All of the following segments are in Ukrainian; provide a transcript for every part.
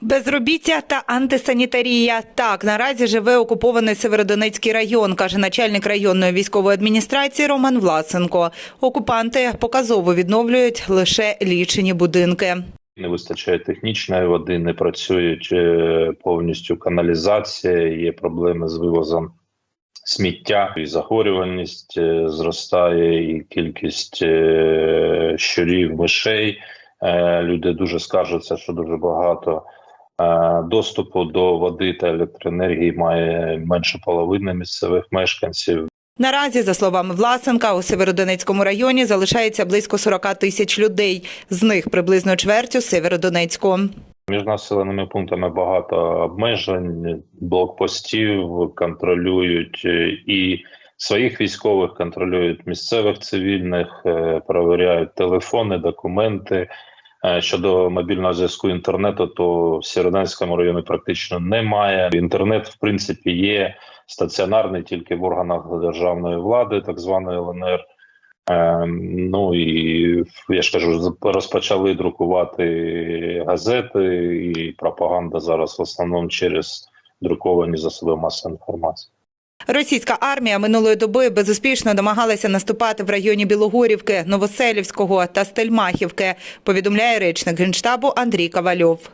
Безробіття та антисанітарія. Так, наразі живе окупований Северодонецький район, каже начальник районної військової адміністрації Роман Власенко. Окупанти показово відновлюють лише лічені будинки. Не вистачає технічної води, не працюють е, повністю каналізація, є проблеми з вивозом сміття, і захворюваність е, зростає, і кількість е, щурів, мишей. Люди дуже скаржаться, що дуже багато. Доступу до води та електроенергії має менше половини місцевих мешканців. Наразі, за словами Власенка, у Северодонецькому районі залишається близько 40 тисяч людей. З них приблизно чверть у Северодонецьку. Між населеними пунктами багато обмежень, блокпостів контролюють е, і своїх військових, контролюють місцевих цивільних, е, перевіряють телефони, документи. Е, Щодо мобільного зв'язку інтернету, то в Сєроденському районі практично немає. Інтернет, в принципі, є стаціонарний тільки в органах державної влади, так званої ЛНР. Е, ну і я ж кажу, розпочали друкувати газети, і пропаганда зараз в основному через друковані засоби масової інформації. Російська армія минулої доби безуспішно намагалася наступати в районі Білогорівки, Новоселівського та Стельмахівки, повідомляє речник генштабу Андрій Ковальов.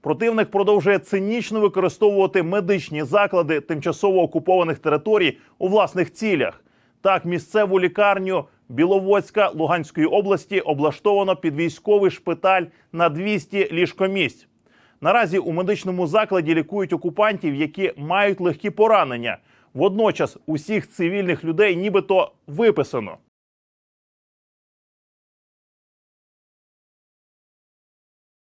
Противник продовжує цинічно використовувати медичні заклади тимчасово окупованих територій у власних цілях. Так, місцеву лікарню Біловодська Луганської області облаштовано під військовий шпиталь на 200 ліжкомісць. Наразі у медичному закладі лікують окупантів, які мають легкі поранення. Водночас усіх цивільних людей нібито виписано.